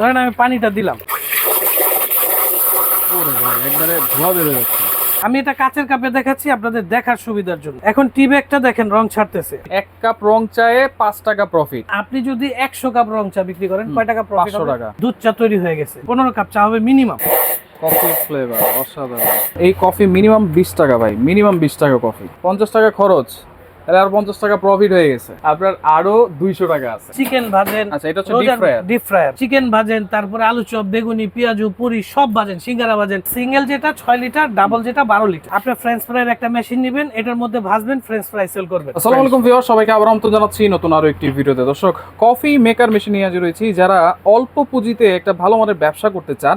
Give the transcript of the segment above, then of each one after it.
ধরেন আমি পানিটা দিলাম। একবারে ধোয়া বের যাচ্ছে। আমি এটা কাচের কাপে দেখাচ্ছি আপনাদের দেখার সুবিধার জন্য। এখন টি ব্যাগটা দেখেন রং ছাড়তেছে। এক কাপ রং চায়ে পাঁচ টাকা প্রফিট আপনি যদি একশো কাপ রং চা বিক্রি করেন কয় টাকা প্রফিট টাকা। দুধ চা তৈরি হয়ে গেছে। পনেরো কাপ চা হবে মিনিমাম কফি ফ্লেভার অসাধারণ। এই কফি মিনিমাম বিশ টাকা ভাই মিনিমাম বিশ টাকা কফি পঞ্চাশ টাকা খরচ। তাহলে আর পঞ্চাশ টাকা প্রফিট হয়ে গেছে। আপনার আরও দুইশো টাকা আছে। চিকেন ভাজেন আচ্ছা এটা হচ্ছে deep fryer deep fryer chicken ভাজেন তারপরে আলু চপ বেগুনি পেঁয়াজু পুরি সব ভাজেন সিঙ্গারা ভাজেন। সিঙ্গেল যেটা ছয় লিটার ডাবল যেটা বারো লিটার। আপনি ফ্রেঞ্চ ফ্রাইয়ের একটা মেশিন নেবেন এটার মধ্যে ভাজবেন ফ্রেঞ্চ ফ্রাই সেল করবেন। আসসালামু আলাইকুম ভিউয়ার সবাইকে আবার আমন্ত্রণ জানাচ্ছি নতুন আরও একটি ভিডিওতে। দর্শক কফি মেকার মেশিন নিয়ে হাজির রয়েছি যারা অল্প পুঁজিতে একটা ভালো মানের ব্যবসা করতে চান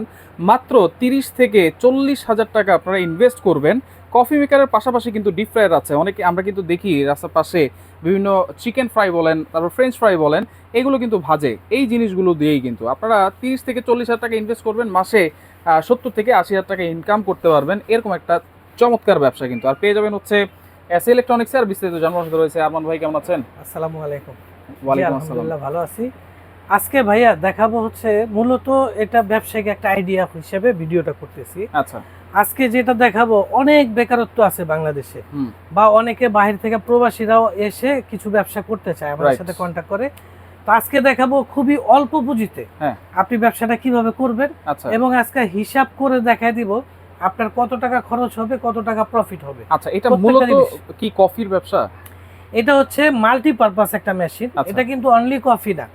মাত্র তিরিশ থেকে চল্লিশ হাজার টাকা আপনারা ইনভেস্ট করবেন। কফি মেকারের পাশাপাশি কিন্তু ডিপ ফ্রায়ার আছে। অনেকে আমরা কিন্তু দেখি রাস্তার পাশে বিভিন্ন চিকেন ফ্রাই বলেন তারপর ফ্রেঞ্চ ফ্রাই বলেন এগুলো কিন্তু ভাজে। এই জিনিসগুলো দিয়েই কিন্তু আপনারা তিরিশ থেকে চল্লিশ হাজার টাকা ইনভেস্ট করবেন মাসে সত্তর থেকে আশি হাজার টাকা ইনকাম করতে পারবেন। এরকম একটা চমৎকার ব্যবসা কিন্তু। আর পেয়ে যাবেন হচ্ছে এস ইলেকট্রনিক্স আর বিস্তারিত জানার সাথে রয়েছে আরমান ভাই কেমন আছেন? আসসালামু আলাইকুম। ওয়ালাইকুম আসসালাম। ভালো আছি। আজকে ভাইয়া দেখাবো হচ্ছে মূলত এটা ব্যবসায়িক একটা আইডিয়া হিসেবে ভিডিওটা করতেছি। আচ্ছা। আজকে যেটা দেখাবো অনেক বেকারত্ব আছে বাংলাদেশে। বা অনেকে বাহির থেকে প্রবাসীরাও এসে কিছু ব্যবসা করতে চায় আমাদের সাথে কন্ট্যাক্ট করে। তো আজকে দেখাবো খুবই অল্প পুঁজিতে হ্যাঁ। আপনি ব্যবসাটা কীভাবে করবেন আচ্ছা। এবং আজকে হিসাব করে দেখায় দিব আপনার কত টাকা খরচ হবে কত টাকা প্রফিট হবে। আচ্ছা এটা মূলত। কি কফির ব্যবসা? এটা হচ্ছে মাল্টিপারপাস একটা মেশিন আচ্ছা। এটা কিন্তু অনলি কফি না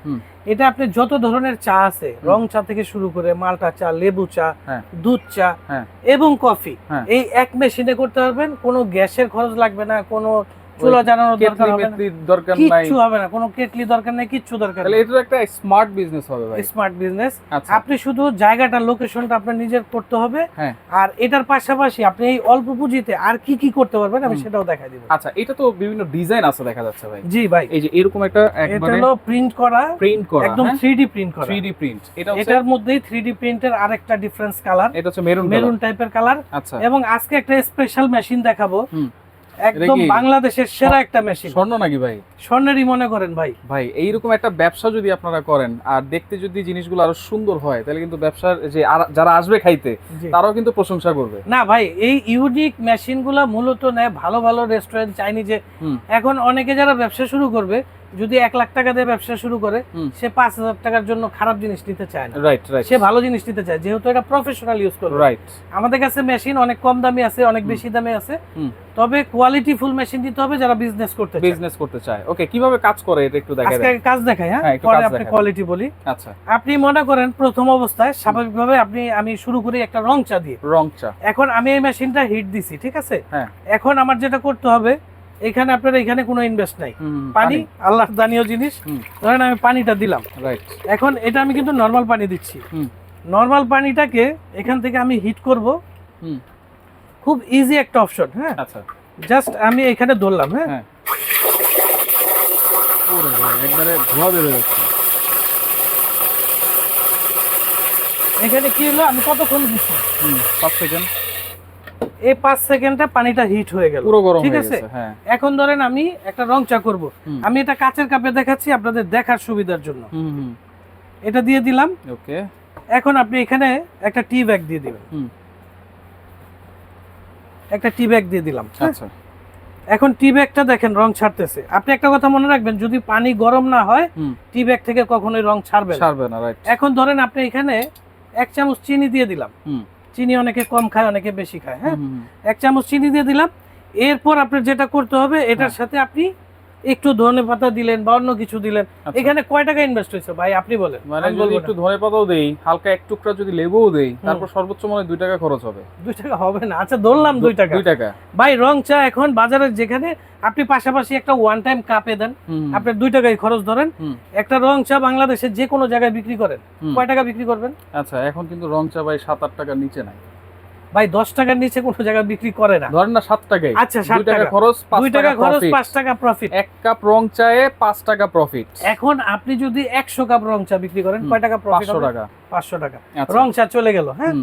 এটা আপনি যত ধরনের চা আছে রং চা থেকে শুরু করে মালটা চা লেবু চা হ্যাঁ। দুধ চা হ্যাঁ। এবং কফি হ্যাঁ। এই এক মেশিনে করতে পারবেন কোনো গ্যাসের খরচ লাগবে না কোনো চুলা জ্বালানোর দরকার হবে না। দরকার নাই। কিচ্ছু হবে না কোনো কেটলি দরকার নেই কিচ্ছু দরকার তাহলে এটা একটা স্মার্ট বিজনেস হবে ভাই। স্মার্ট বিজনেস আচ্ছা। আপনি শুধু জায়গাটা লোকেশনটা আপনার নিজের করতে হবে। হ্যাঁ। আর এটার পাশাপাশি আপনি এই অল্প পুঁজিতে আর কি কি করতে পারবেন আমি সেটাও দেখাই দিব। আচ্ছা এটা তো বিভিন্ন ডিজাইন আছে দেখা যাচ্ছে ভাই। জি ভাই। এই যে এরকম একটা এটা হলো প্রিন্ট করা প্রিন্ট করা একদম থ্রি ডি প্রিন্ট করা। 3D প্রিন্ট এটা এটার মধ্যেই থ্রি ডি প্রিন্টের আরেকটা ডিফারেন্স কালার এটা হচ্ছে মেরুন মেরুন টাইপের কালার আচ্ছা। এবং আজকে একটা স্পেশাল মেশিন দেখাবো। একদম বাংলাদেশের সেরা একটা মেশিন স্বর্ণ নাকি ভাই? স্বর্ণেরই মনে করেন ভাই। ভাই এইরকম একটা ব্যবসা যদি আপনারা করেন আর দেখতে যদি জিনিসগুলো আরও সুন্দর হয় তাহলে কিন্তু ব্যবসার যে যারা আসবে খাইতে তারাও কিন্তু প্রশংসা করবে। না ভাই এই ইউনিক মেশিনগুলো মূলত নেয় ভালো ভালো রেস্টুরেন্ট চাইনি যে এখন অনেকে যারা ব্যবসা শুরু করবে যদি এক লাখ টাকা দিয়ে ব্যবসা শুরু করে সে পাঁচ হাজার টাকার জন্য খারাপ জিনিস নিতে চায় না। রাইট রাইট সে ভালো জিনিস নিতে চায় যেহেতু এটা প্রফেশনাল ইউজ করবে। রাইট আমাদের কাছে মেশিন অনেক কম দামি আছে অনেক বেশি দামে আছে। তবে কোয়ালিটি ফুল মেশিন দিতে হবে যারা বিজনেস করতে চায়। বিজনেস করতে চায়। ওকে কীভাবে কাজ করে এটা একটু দেখা আজকে কাজ দেখাই হ্যাঁ? হ্যাঁ, পরে আপনি কোয়ালিটি বলি। আচ্ছা। আপনি মনে করেন প্রথম অবস্থায় স্বাভাবিকভাবে আপনি আমি শুরু করি একটা রং চা দিয়ে। রং চা। এখন আমি এই মেশিনটা হিট দিছি ঠিক আছে? হ্যাঁ। এখন আমার যেটা করতে হবে এখানে আপনার এখানে কোনো ইনভেস্ট নাই। পানি আল্লাহ দানীয় জিনিস। ধরেন আমি পানিটা দিলাম। রাইট এখন এটা আমি কিন্তু নর্মাল পানি দিচ্ছি। নর্মাল পানিটাকে এখান থেকে আমি হিট করব। খুব ইজি একটা অপশন হ্যাঁ? আচ্ছা। জাস্ট আমি এখানে ধরলাম হ্যাঁ? হ্যাঁ। একবারে ধোয়া বের হয়ে যাচ্ছে। এখানে কি হলো? আমি কতক্ষণ দিচ্ছি? পাঁচ সেকেন্ড এই পাঁচ সেকেন্ডে পানিটা হিট হয়ে গেল। পুরো গরম ঠিক আছে। হ্যাঁ। এখন ধরেন আমি একটা রং চা করব। আমি এটা কাচের কাপে দেখাচ্ছি আপনাদের দেখার সুবিধার জন্য। এটা দিয়ে দিলাম। ওকে। এখন আপনি এখানে একটা টি ব্যাগ দিয়ে দিবেন। একটা টি ব্যাগ দিয়ে দিলাম হ্যাঁ? আচ্ছা। এখন টি ব্যাগটা দেখেন রং ছাড়তেছে। আপনি একটা কথা মনে রাখবেন যদি পানি গরম না হয় টি ব্যাগ থেকে কখনোই রং ছাড়বে না। ছাড়বে না রাইট এখন ধরেন আপনি এখানে এক চামচ চিনি দিয়ে দিলাম। চিনি অনেকে কম খায় অনেকে বেশি খায় হ্যাঁ? এক চামচ চিনি দিয়ে দিলাম। এরপর আপনার যেটা করতে হবে এটার হ্যাঁ। সাথে আপনি একটু ধনে পাতা দিলেন বা অন্য কিছু দিলেন আচ্ছা। এখানে কয় টাকা ইনভেস্ট হয়েছে ভাই? আপনি বলেন। মানে যদি একটু। ধনে পাতাও দেই হালকা এক টুকরা যদি লেবুও দেই তারপর সর্বোচ্চ মানে দুই টাকা খরচ হবে। দুই টাকা হবে না। আচ্ছা ধরলাম দুই টাকা। দুই টাকা। ভাই রং চা এখন বাজারে যেখানে আপনি পাশাপাশি একটা ওয়ান টাইম কাপে দেন হুম, হুম, আপনি দুই টাকায় খরচ ধরেন। একটা রং চা বাংলাদেশে যে কোনো জায়গায় বিক্রি করেন কয় টাকা বিক্রি করবেন? আচ্ছা এখন কিন্তু রং চা ভাই সাত আট টাকার নিচে নাই। ভাই দশ টাকার নিচে কোনো জায়গায় বিক্রি করে না। ধরেন না সাত টাকাই আচ্ছা সাত টাকা খরচ দুই টাকা খরচ পাঁচ টাকা প্রফিট এক কাপ রং চায়ে পাঁচ টাকা প্রফিট এখন আপনি যদি একশো কাপ রং চা বিক্রি করেন কয় টাকা প্রফিট পাঁচশো টাকা। পাঁচশো টাকা। আচ্ছা, রং চা চলে গেল হ্যাঁ?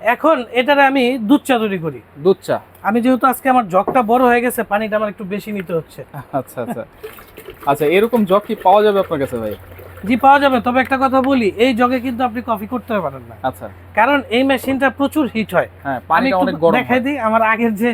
এখন এটারে আমি দুধ চা তৈরি করি। দুধ চা। আমি যেহেতু আজকে আমার জগটা বড় হয়ে গেছে পানিটা আমার একটু বেশি নিতে হচ্ছে। আচ্ছা আচ্ছা। আচ্ছা এরকম জগ কি পাওয়া যাবে আপনার কাছে ভাই? জি পাওয়া যাবে। তবে একটা কথা বলি এই জগে কিন্তু আপনি কফি করতে পারেন না। আচ্ছা। কারণ এই মেশিনটা প্রচুর হিট হয়। হ্যাঁ আমি পানিটা অনেক গরম দেখাই হয়। দিই আমার আগের যে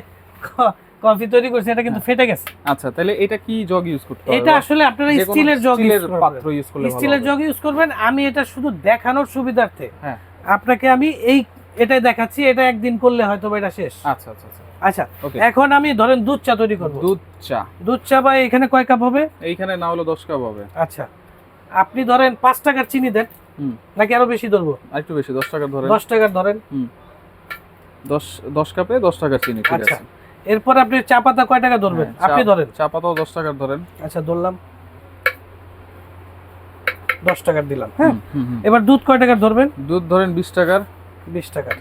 কফি তৈরি করছে এটা কিন্তু ফেটে গেছে। আচ্ছা তাহলে এটা কি জগ ইউজ করতে হবে এটা আসলে আপনারা স্টিলের জগ স্টিলের পাত্র ইউজ করলে স্টিলের জগ ইউজ করবেন। আমি এটা শুধু দেখানোর সুবিধার্থে। হ্যাঁ। আপনাকে আমি এই এটাই দেখাচ্ছি এটা একদিন করলে হয়তো এটা শেষ। আচ্ছা আচ্ছা আচ্ছা। আচ্ছা এখন আমি ধরেন দুধ চা তৈরি করব। দুধ চা। দুধ চা বা এখানে কয় কাপ হবে? এইখানে না হলো 10 কাপ হবে। আচ্ছা। আপনি ধরেন পাঁচ টাকার চিনি দেন নাকি আরও বেশি ধরবো? আরেকটু বেশি 10 টাকা ধরেন। দশ টাকার ধরেন। 10 10 কাপে 10 টাকা চিনি ঠিক আচ্ছা। আছে। এরপর আপনি চা পাতা কয় টাকা ধরবেন? হ্যাঁ, আপনি ধরেন। চা পাতাও 10 টাকার ধরেন। আচ্ছা ধরলাম। দশ টাকার দিলাম হ্যাঁ। এবার দুধ কয় টাকার ধরবেন? দুধ ধরেন 20 টাকার। বিশ টাকার।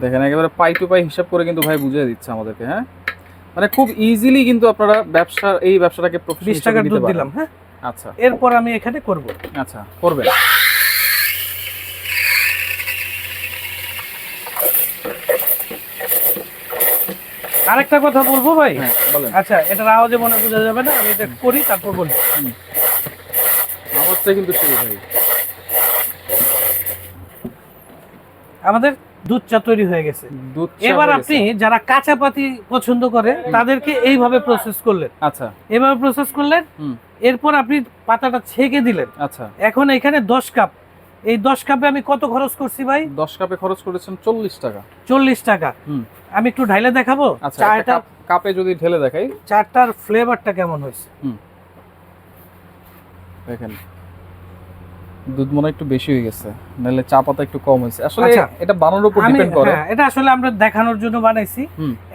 দেখেন একেবারে পাই টু পাই হিসাব করে কিন্তু ভাই বুঝিয়ে দিচ্ছে আমাদেরকে হ্যাঁ? মানে খুব ইজিলি কিন্তু আপনারা ব্যবসা এই ব্যবসাটাকে বিশ টাকার দুধ দিলাম হ্যাঁ? আচ্ছা। এরপর আমি এখানে করব। আচ্ছা করবেন। আরেকটা কথা বলব ভাই? হ্যাঁ আচ্ছা এটার আওয়াজে মনে বোঝা যাবে না আমি এটা করি তারপর বলি। আমারটা কিন্তু শুরু ভাই। আমাদের দুধ চা তৈরি হয়ে গেছে। দুধ এবার হয়ে আপনি যারা কাঁচা পাতি পছন্দ করে তাদেরকে এইভাবে প্রসেস করলেন। আচ্ছা। এইভাবে প্রসেস করলেন? হুম। এরপর আপনি পাতাটা ছেঁকে দিলেন। আচ্ছা। এখন এখানে দশ কাপ। এই দশ কাপে আমি কত খরচ করছি ভাই? 10 কাপে খরচ করেছেন 40 টাকা। চল্লিশ টাকা। হুম। আমি একটু ঢাইলে দেখাবো? আচ্ছা চাটা কাপে যদি ঢেলে দেখাই। চারটার ফ্লেভারটা কেমন হয়েছে? দেখেন। দুধ মনে একটু বেশি হয়ে গেছে নাহলে চা পাতা একটু কম হয়েছে। আসলে আচ্ছা। এটা বানানোর উপর ডিপেন্ড করে। হ্যাঁ, এটা আসলে আমরা দেখানোর জন্য বানাইছি।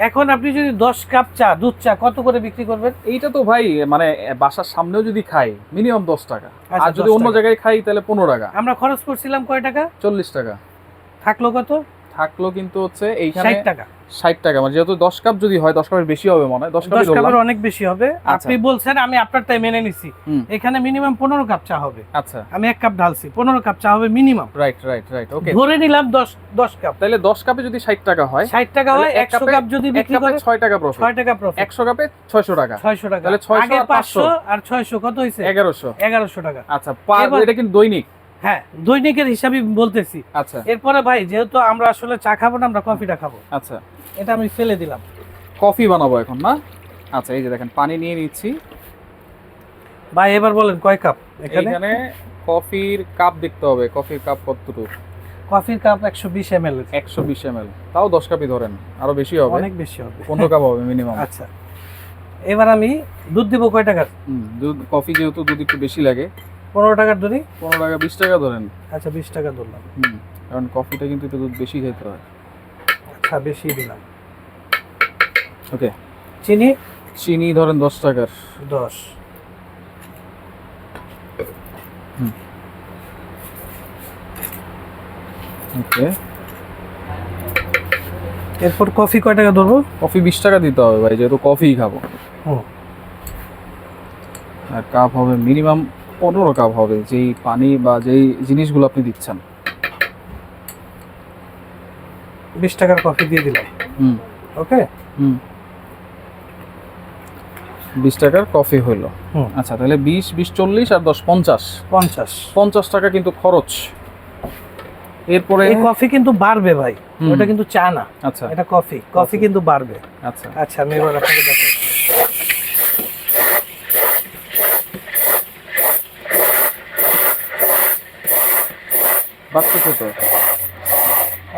এখন আপনি যদি দশ কাপ চা দুধ চা কত করে বিক্রি করবেন? এইটা তো ভাই মানে বাসার সামনেও যদি খাই মিনিমাম দশ টাকা। আচ্ছা, আর যদি অন্য জায়গায় খাই তাহলে পনেরো টাকা। আমরা খরচ করছিলাম কয় টাকা? চল্লিশ টাকা। থাকল কত? থাকল কিন্তু হচ্ছে এইখানে ষাট টাকা। ষাট টাকা মানে যেহেতু দশ কাপ যদি হয় দশ কাপের বেশি হবে মনে হয়। দশ কাপের অনেক বেশি হবে। আচ্ছা। আপনি বলছেন আমি আপনারটাই মেনে নিছি। এখানে মিনিমাম পনেরো কাপ চা হবে। আচ্ছা। আমি এক কাপ ঢালছি পনেরো কাপ চা হবে minimum right right right okay ধরে নিলাম দশ দশ কাপ। তাহলে দশ কাপে যদি ষাট টাকা হয় ষাট টাকা হয় একশো কাপ যদি বিক্রি করে ছয় টাকা প্রফিট ছয় টাকা প্রফিট একশো কাপে ছয়শো টাকা। ছয়শো টাকা। তাহলে 600 আগে আর 500 পাঁচশো আর ছয়শো কত হয়েছে? এগারোশো। এগারোশো টাকা। আচ্ছা এটা কিন্তু দৈনিক। হ্যাঁ দৈনিকের হিসাবে বলতেছি। আচ্ছা। এরপরে ভাই যেহেতু আমরা আসলে চা খাব না আমরা কফিটা খাব। আচ্ছা। এটা আমি ফেলে দিলাম। কফি বানাবো এখন না? আচ্ছা এই যে দেখেন পানি নিয়ে নিচ্ছি। ভাই এবার বলেন কয় কাপ এখানে? কফির কাপ দেখতে হবে কফির কাপ কতটুকু? কফির কাপ একশো বিশ এম এল একশো বিশ এম তাও দশ কাপই ধরেন আরও বেশি হবে। অনেক বেশি হবে। পনেরো কাপ হবে মিনিমাম আচ্ছা। এবার আমি দুধ দিব কয় টাকার? দুধ কফি যেহেতু দুধ একটু বেশি লাগে পনেরো টাকার ধরি পনেরো টাকা বিশ টাকা ধরেন। আচ্ছা বিশ টাকা ধরলাম। হুম কারণ কফিটা কিন্তু একটু দুধ বেশি খেতে হয়। আচ্ছা বেশি দিলাম। ওকে। চিনি? চিনি ধরেন দশ টাকার। দশ। ওকে। এরপর কফি কয় টাকা ধরবো? কফি বিশ টাকা দিতে হবে ভাই যেহেতু কফিই খাব। হুম। আর কাপ হবে মিনিমাম পনেরো কাপ হবে যেই পানি বা যেই জিনিসগুলো আপনি দিচ্ছেন। বিশ টাকার কফি দিয়ে দিলাম হুম। ওকে? হুম। বিশ টাকার কফি হইল। আচ্ছা তাহলে বিশ বিশ চল্লিশ আর দশ পঞ্চাশ। পঞ্চাশ। পঞ্চাশ টাকা কিন্তু খরচ। এরপরে এই কফি কিন্তু বাড়বে ভাই। ওটা কিন্তু চা না। আচ্ছা। এটা কফি কফি কিন্তু বাড়বে। আচ্ছা। আচ্ছা আমি এবার আপনাকে দেখো। বাড়তেছে তো?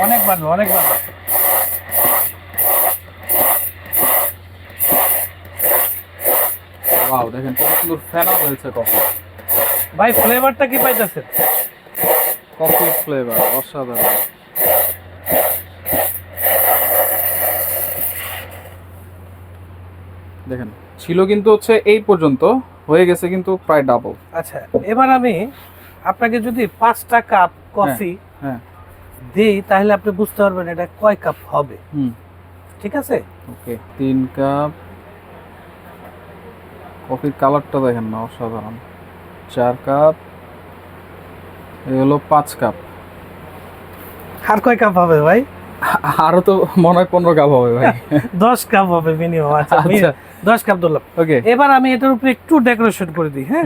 অনেক বাড়বে অনেক বাড়বে ওয়াও দেখেন কত সুন্দর ফেনা হয়েছে কফি ভাই ফ্লেভারটা কি পাইতেছেন কফি ফ্লেভার অসাধারণ। দেখেন ছিল কিন্তু হচ্ছে এই পর্যন্ত হয়ে গেছে কিন্তু প্রায় ডাবল আচ্ছা এবার আমি আপনাকে যদি পাঁচটা কাপ কফি হ্যাঁ। দিই তাহলে আপনি বুঝতে পারবেন এটা কয় কাপ হবে। হুম। ঠিক আছে? ওকে তিন কাপ। কফির কালারটা দেখেন না অসাধারণ। চার কাপ। এই হলো পাঁচ কাপ। আর কয় কাপ হবে ভাই? আরও তো মনে হয় পনেরো কাপ হবে ভাই। দশ কাপ হবে মিনিমাম আচ্ছা আচ্ছা। দশ কাপ ধরলাম। ওকে। এবার আমি এটার উপরে একটু ডেকোরেশন করে দিই হ্যাঁ?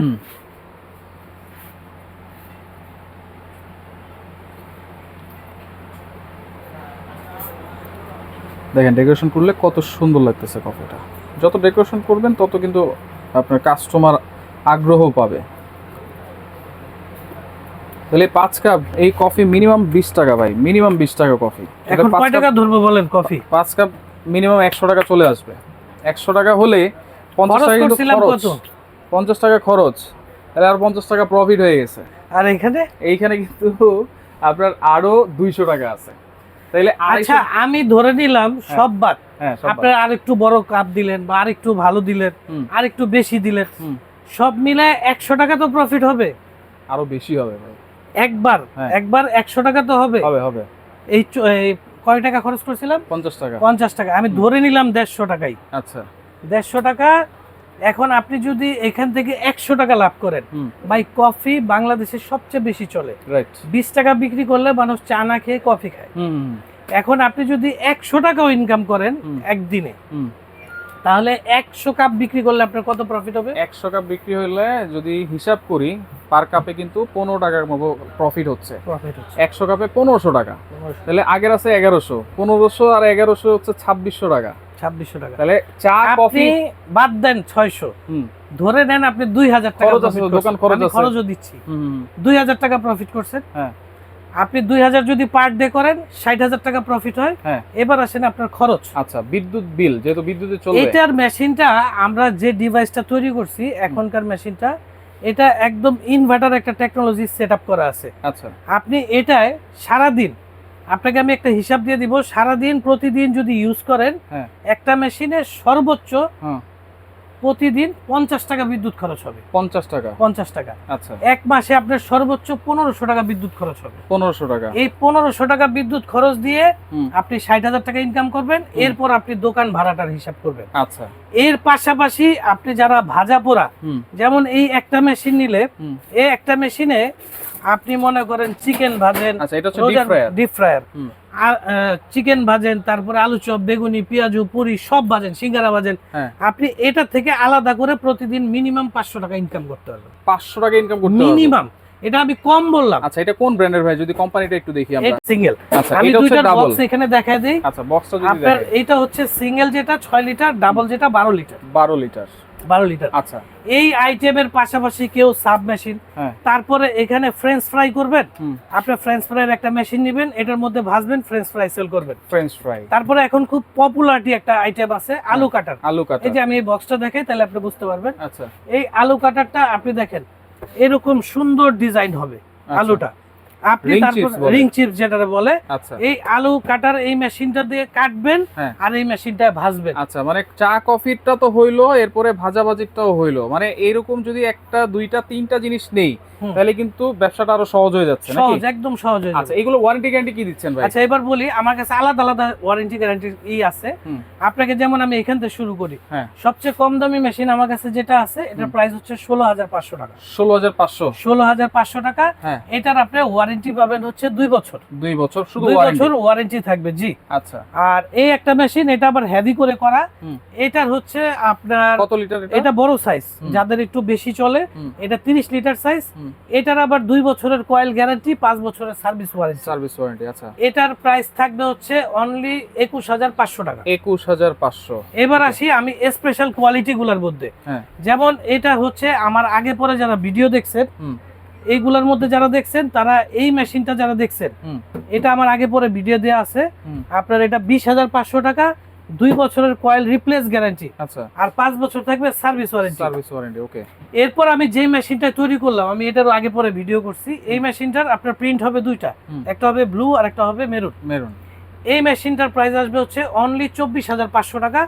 দেখেন ডেকোরেশন করলে কত সুন্দর লাগতেছে কফিটা যত ডেকোরেশন করবেন তত কিন্তু আপনার কাস্টমার আগ্রহ পাবে। তাহলে পাঁচ কাপ এই কফি মিনিমাম বিশ টাকা ভাই মিনিমাম বিশ টাকা কফি এখন কয় টাকা ধরবো বলেন কফি পাঁচ কাপ মিনিমাম একশো টাকা চলে আসবে। একশো টাকা হলে পঞ্চাশ টাকা কিন্তু খরচ। পঞ্চাশ টাকা খরচ। তাহলে আর পঞ্চাশ টাকা প্রফিট হয়ে গেছে। আর এখানে এইখানে কিন্তু আপনার আরও দুইশো টাকা আছে। তাইলে আচ্ছা আমি ধরে নিলাম সব বাদ। হ্যাঁ আপনার আরেকটু বড় কাপ দিলেন বা আরেকটু ভালো দিলেন। আরেকটু বেশি দিলেন সব মিলে একশো টাকা তো প্রফিট হবে। আরও বেশি হবে একবার হ্যাঁ। একবার একশো টাকা তো হবে। হবে হবে। এই কয় টাকা খরচ করছিলাম? পঞ্চাশ টাকা। পঞ্চাশ টাকা। আমি ধরে নিলাম দেড়শো টাকাই। আচ্ছা। দেড়শো টাকা এখন আপনি যদি এখান থেকে একশো টাকা লাভ করেন ভাই কফি বাংলাদেশে সবচেয়ে বেশি চলে। রাইট বিশ টাকা বিক্রি করলে মানুষ চা না খেয়ে কফি খায়। এখন আপনি যদি একশো টাকাও ইনকাম করেন একদিনে হুম। তাহলে একশো কাপ বিক্রি করলে আপনার কত প্রফিট হবে? একশো কাপ বিক্রি হলে যদি হিসাব করি পার কাপে কিন্তু পনেরো টাকার মতো প্রফিট হচ্ছে। একশো কাপে পনেরোশো টাকা। তাহলে আগের আছে এগারোশো পনেরোশো আর এগারোশো হচ্ছে ছাব্বিশশো টাকা। ছাব্বিশশো টাকা। তাহলে চা কফি বাদ দেন ছয়শো। হুম। ধরে নেন আপনি দুই হাজার টাকা দোকান খরচ খরচও দিচ্ছি। দুই হাজার টাকা প্রফিট করছেন। হ্যাঁ। আপনি দুই হাজার যদি পার ডে করেন ষাট হাজার টাকা প্রফিট হয়। হ্যাঁ। এবার আসেন আপনার খরচ। আচ্ছা বিদ্যুৎ বিল যেহেতু বিদ্যুতে চলবে। এটার মেশিনটা আমরা যে ডিভাইসটা তৈরি করছি এখনকার মেশিনটা এটা একদম ইনভার্টার একটা টেকনোলজি সেট আপ করা আছে। আচ্ছা। আপনি এটায় সারাদিন আপনাকে আমি একটা হিসাব দিয়ে দিব সারাদিন প্রতিদিন যদি ইউজ করেন হ্যাঁ। একটা মেশিনে সর্বোচ্চ হ্যাঁ। প্রতিদিন পঞ্চাশ টাকা বিদ্যুৎ খরচ হবে। পঞ্চাশ টাকা? পঞ্চাশ টাকা। আচ্ছা। এক মাসে আপনার সর্বোচ্চ পনেরোশো টাকা বিদ্যুৎ খরচ হবে। পনেরোশো টাকা। এই পনেরোশো টাকা বিদ্যুৎ খরচ দিয়ে আপনি ষাট হাজার টাকা ইনকাম করবেন এরপর আপনি দোকান ভাড়াটার হিসাব করবেন। আচ্ছা। এর পাশাপাশি আপনি যারা ভাজা পোড়া যেমন এই একটা মেশিন নিলে এই একটা মেশিনে আপনি মনে করেন চিকেন ভাজেন আচ্ছা এটা হচ্ছে ডিপ ফ্রায়ার ডিপ ফ্রায়ার হুম। চিকেন ভাজেন তারপরে আলু চপ বেগুনি পেঁয়াজু পুরি সব ভাজেন সিঙ্গারা ভাজেন হ্যাঁ। আপনি এটা থেকে আলাদা করে প্রতিদিন মিনিমাম পাঁচশো টাকা ইনকাম করতে পারবেন। পাঁচশো টাকা ইনকাম করতে মিনিমাম এটা আমি কম বললাম। আচ্ছা এটা কোন ব্র্যান্ডের ভাই? যদি কোম্পানিটা একটু দেখি আমরা। সিঙ্গেল আচ্ছা আমি এটা ডাবল বক্স এখানে দেখাই দিই। আচ্ছা বক্সটা যদি আপনার এইটা হচ্ছে সিঙ্গেল যেটা ছয় লিটার ডাবল যেটা বারো লিটার বারো লিটার বারো লিটার। আচ্ছা। এই আইটেমের পাশাপাশি কেউ সাব মেশিন হ্যাঁ। তারপরে এখানে ফ্রেঞ্চ ফ্রাই করবেন। আপনি ফ্রেঞ্চ ফ্রাইয়ের একটা মেশিন নেবেন এটার মধ্যে ভাজবেন ফ্রেঞ্চ ফ্রাই সেল করবেন। ফ্রেঞ্চ ফ্রাই তারপরে এখন খুব পপুলারিটি একটা আইটেম আছে আলু কাটার। আলু কাটার। এই যে আমি এই বক্সটা দেখাই তাহলে আপনি বুঝতে পারবেন। আচ্ছা। এই আলু কাটারটা আপনি দেখেন এরকম সুন্দর ডিজাইন হবে আচ্ছা, আলুটা। আপনি তারপর রিং চিপ যেটা বলে আচ্ছা এই আলু কাটার এই মেশিনটা দিয়ে কাটবেন হ্যাঁ। আর এই মেশিনটা ভাজবেন আচ্ছা মানে চা কফিটা তো হইল এরপরে ভাজাভাজিটাও হইল মানে এরকম যদি একটা দুইটা তিনটা জিনিস নেই। তাহলে কিন্তু ব্যবসাটা আরও সহজ হয়ে যাচ্ছে নাকি? সহজ একদম সহজ হয়ে আচ্ছা এগুলো ওয়ারেন্টি গ্যারান্টি কি দিচ্ছেন ভাই? আচ্ছা এবার বলি আমার কাছে আলাদা আলাদা ওয়ারেন্টি গ্যারান্টি ই আছে। আপনাকে যেমন আমি এখান থেকে শুরু করি হ্যাঁ। সবচেয়ে কম দামি মেশিন আমার কাছে যেটা আছে এটার। প্রাইস হচ্ছে ষোলো হাজার পাঁচশো টাকা। ষোলো হাজার পাঁচশো? ষোলো হাজার পাঁচশো টাকা হ্যাঁ। এটার আপনি ওয়ারেন্টি পাবেন হচ্ছে দুই বছর। দুই বছর শুধু দুই ওয়ারেন্টি বছর ওয়ারেন্টি থাকবে জি। আচ্ছা। আর এই একটা মেশিন এটা আবার হেভি করে করা এটার হচ্ছে আপনার কত লিটার এটা? বড় সাইজ যাদের একটু বেশি চলে এটা তিরিশ লিটার সাইজ। এটার আবার দুই বছরের কয়েল গ্যারান্টি পাঁচ বছরের সার্ভিস ওয়ারেন্টি। সার্ভিস ওয়ারেন্টি আচ্ছা। এটার প্রাইস থাকবে হচ্ছে অনলি একুশ হাজার পাঁচশো টাকা। একুশ হাজার পাঁচশো। এবার আসি আমি স্পেশাল কোয়ালিটি গুলার মধ্যে। হ্যাঁ। যেমন এটা হচ্ছে আমার আগে পরে যারা ভিডিও দেখছেন। এইগুলোর মধ্যে যারা দেখছেন তারা এই মেশিনটা যারা দেখছেন। এটা আমার আগে পরে ভিডিও দেওয়া আছে। আপনার এটা বিশ হাজার পাঁচশো টাকা দুই বছরের কয়েল রিপ্লেস গ্যারান্টি আচ্ছা। আর পাঁচ বছর থাকবে service warranty service warranty okay এরপর আমি যে মেশিনটা তৈরি করলাম আমি এটার আগে পরে ভিডিও করছি। এই মেশিনটার আপনার প্রিন্ট হবে দুইটা। একটা হবে ব্লু আর একটা হবে মেরুন মেরুন এই মেশিনটার প্রাইস আসবে হচ্ছে অনলি চব্বিশ হাজার পাঁচশো টাকা।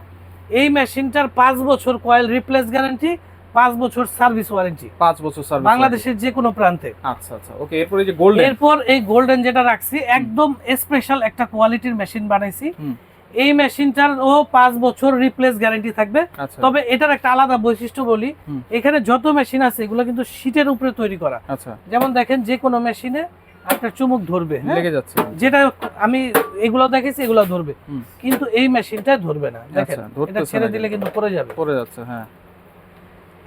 এই মেশিনটার পাঁচ বছর কয়েল রিপ্লেস গ্যারান্টি পাঁচ বছর সার্ভিস ওয়ারেন্টি পাঁচ বছর সার্ভিস বাংলাদেশের যে কোনো প্রান্তে। আচ্ছা আচ্ছা। ওকে এরপরে যে গোল্ডেন এরপর এই গোল্ডেন যেটা রাখছি একদম স্পেশাল একটা কোয়ালিটির মেশিন বানাইছি। এই মেশিনটার ও পাঁচ বছর রিপ্লেস গ্যারান্টি থাকবে। আচ্ছা। তবে এটার একটা আলাদা বৈশিষ্ট্য বলি এখানে যত মেশিন আছে এগুলো কিন্তু শীটের উপরে তৈরি করা। আচ্ছা। যেমন দেখেন যে কোনো মেশিনে আপনার চুমুক ধরবে হ্যাঁ? লেগে যাচ্ছে। যেটা আমি এগুলো দেখেছি এগুলো ধরবে। কিন্তু এই মেশিনটা ধরবে না দেখেন। আচ্ছা, এটা ছেড়ে দিলে কিন্তু পড়ে যাবে। পড়ে যাচ্ছে হ্যাঁ।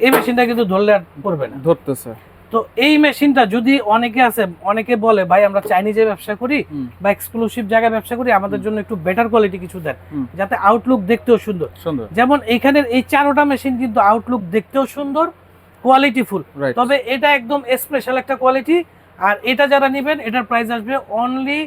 এই মেশিনটা কিন্তু ধরলে আর পড়বে না। ধরতেছে। তো এই মেশিনটা যদি অনেকে আছে অনেকে বলে ভাই আমরা চাইনিজে ব্যবসা করি বা এক্সক্লুসিভ জায়গায় ব্যবসা করি আমাদের জন্য একটু বেটার কোয়ালিটি কিছু দেন যাতে আউটলুক দেখতেও সুন্দর। সুন্দর। যেমন এখানের এই চারোটা মেশিন কিন্তু আউটলুক দেখতেও সুন্দর কোয়ালিটি ফুল তবে এটা একদম স্পেশাল একটা কোয়ালিটি আর এটা যারা নেবেন এটার প্রাইস আসবে অনলি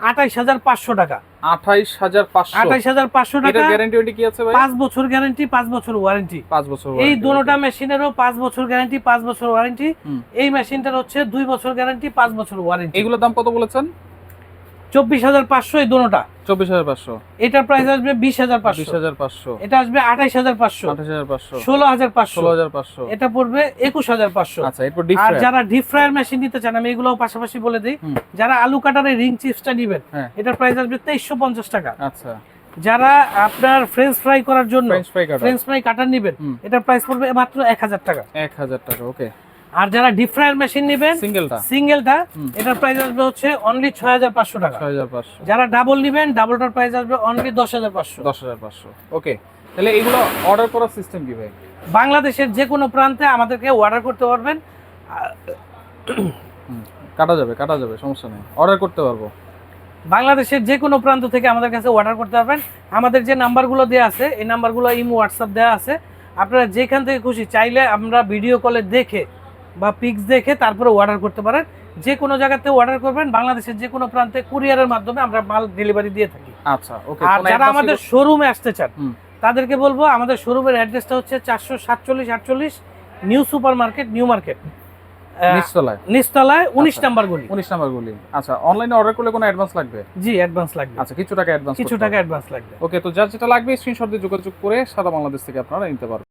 আঠাইশ হাজার পাঁচশো টাকা। আঠাইশ হাজার পাঁচশো। আঠাইশ হাজার পাঁচশো টাকা গ্যারান্টি কি আছে ভাই? পাঁচ বছর গ্যারান্টি পাঁচ বছর ওয়ারেন্টি পাঁচ বছর এই দুটোটা. মেশিনেরও পাঁচ বছর গ্যারান্টি পাঁচ বছর ওয়ারেন্টি। এই মেশিনটার হচ্ছে দুই বছর গ্যারান্টি পাঁচ বছর ওয়ারেন্টি এগুলোর দাম কত বলেছেন? চব্বিশ হাজার পাঁচশো এই দুটোটা। চব্বিশ হাজার পাঁচশো। এটার প্রাইস আসবে বিশ হাজার বিশ পাঁচশো হাজার পাঁচশো। এটা আসবে আঠাইশ হাজার পাঁচশো। আঠাশ হাজার পাঁচশো। ষোলো হাজার পাঁচশো। ষোলো হাজার পাঁচশো। এটা পড়বে একুশ হাজার পাঁচশো। আচ্ছা এরপর আর যারা ডিপ ফ্রায়ার মেশিন নিতে চান আমি এগুলো পাশাপাশি বলে দিই। যারা আলু কাটারে রিং চিপসটা নিবেন হ্যাঁ। এটার প্রাইস আসবে তেইশশো পঞ্চাশ টাকা। আচ্ছা। যারা আপনার ফ্রেঞ্চ ফ্রাই করার জন্য ফ্রেঞ্চ ফ্রাই কাটার। নিবেন। এটার প্রাইস পড়বে মাত্র এক হাজার টাকা। এক হাজার টাকা ওকে আর যারা ডিপ ফ্রায়ার মেশিন নেবেন সিঙ্গেলটা সিঙ্গেলটা এটার প্রাইস আসবে হচ্ছে অনলি ছয় হাজার পাঁচশো টাকা। ছয় হাজার পাঁচশো। যারা ডাবল নিবেন ডাবলটার প্রাইস আসবে অনলি দশ হাজার পাঁচশো। দশ হাজার পাঁচশো। ওকে তাহলে এগুলো অর্ডার করার সিস্টেম কি ভাই? বাংলাদেশের যে কোনো প্রান্তে আমাদেরকে অর্ডার করতে পারবেন। কাটা যাবে কাটা যাবে সমস্যা নেই। অর্ডার করতে পারব। বাংলাদেশের যে কোনো প্রান্ত থেকে আমাদের কাছে অর্ডার করতে পারবেন। আমাদের যে নাম্বারগুলো দেওয়া আছে এই নাম্বারগুলো ইমো হোয়াটসঅ্যাপ দেওয়া আছে। আপনারা যেখান থেকে খুশি চাইলে আমরা ভিডিও কলে দেখে বা পিক্স দেখে তারপরে অর্ডার করতে পারেন। যে কোনো জায়গাতে অর্ডার করবেন বাংলাদেশের যে কোনো প্রান্তে কুরিয়ারের মাধ্যমে আমরা মাল ডেলিভারি দিয়ে থাকি। আচ্ছা ওকে আর যারা আমাদের শোরুমে আসতে চান। তাদেরকে বলব আমাদের শোরুমের অ্যাড্রেসটা হচ্ছে চারশো সাতচল্লিশ আটচল্লিশ new super market new market. নিচতলায়? নিচতলায় উনিশ আচ্ছা। নাম্বার গলি। উনিশ নাম্বার গুলি। আচ্ছা অনলাইনে অর্ডার করলে কোনো অ্যাডভান্স লাগবে? জি অ্যাডভান্স লাগবে। আচ্ছা কিছু টাকা অ্যাডভান্স কিছু টাকা অ্যাডভান্স লাগবে। ওকে তো যার যেটা লাগবে স্ক্রিনশট দিয়ে যোগাযোগ করে সারা বাংলাদেশ থেকে আপনারা নিতে পারবেন।